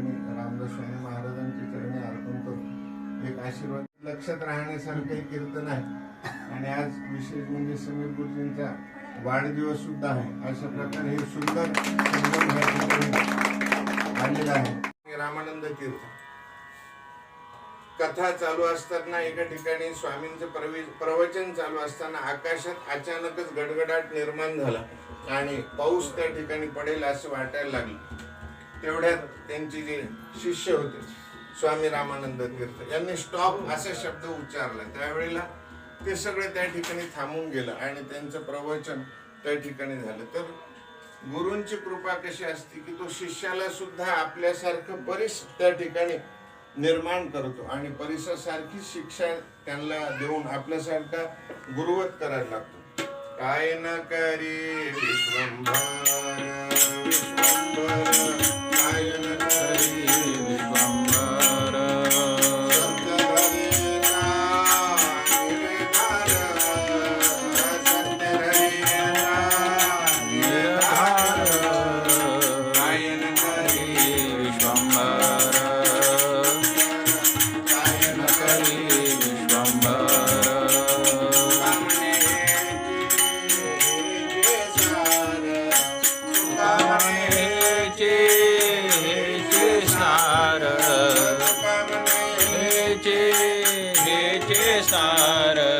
चरणी रामदास स्वामी महाराजांच्या चरणी अर्पण करतो एक आशीर्वाद. लक्षात राहण्यासारखं हे कीर्तन आहे. आणि आज विशेष म्हणजे समीर गुरुजींचा वाढदिवस सुद्धा आहे. अशा प्रकारे हे सुंदर आलेलं आहे. रामानंद कीर्तन. कथा चालू असताना एका ठिकाणी स्वामींचं प्रवि- प्रवचन चालू असताना आकाशात अचानकच गडगडाट निर्माण झाला. आणि पाऊस त्या ठिकाणी पडेल असं वाटायला लागलं. तेवढ्यात त्यांचे जे शिष्य होते स्वामी रामानंद तीर्थ यांनी स्टॉप असा शब्द उच्चारला. त्यावेळेला ते सगळे त्या ठिकाणी थांबून गेलं आणि त्यांचं प्रवचन त्या ठिकाणी झालं. तर गुरूंची कृपा कशी असते की तो शिष्याला सुद्धा आपल्यासारखं परिस त्या ठिकाणी निर्माण करतो आणि परिसरासारखी शिक्षा त्यांना देऊन आपल्यासारखा गुरुवत करायला लागतो. काय न करी विश्वंभर विश्वंभर सार.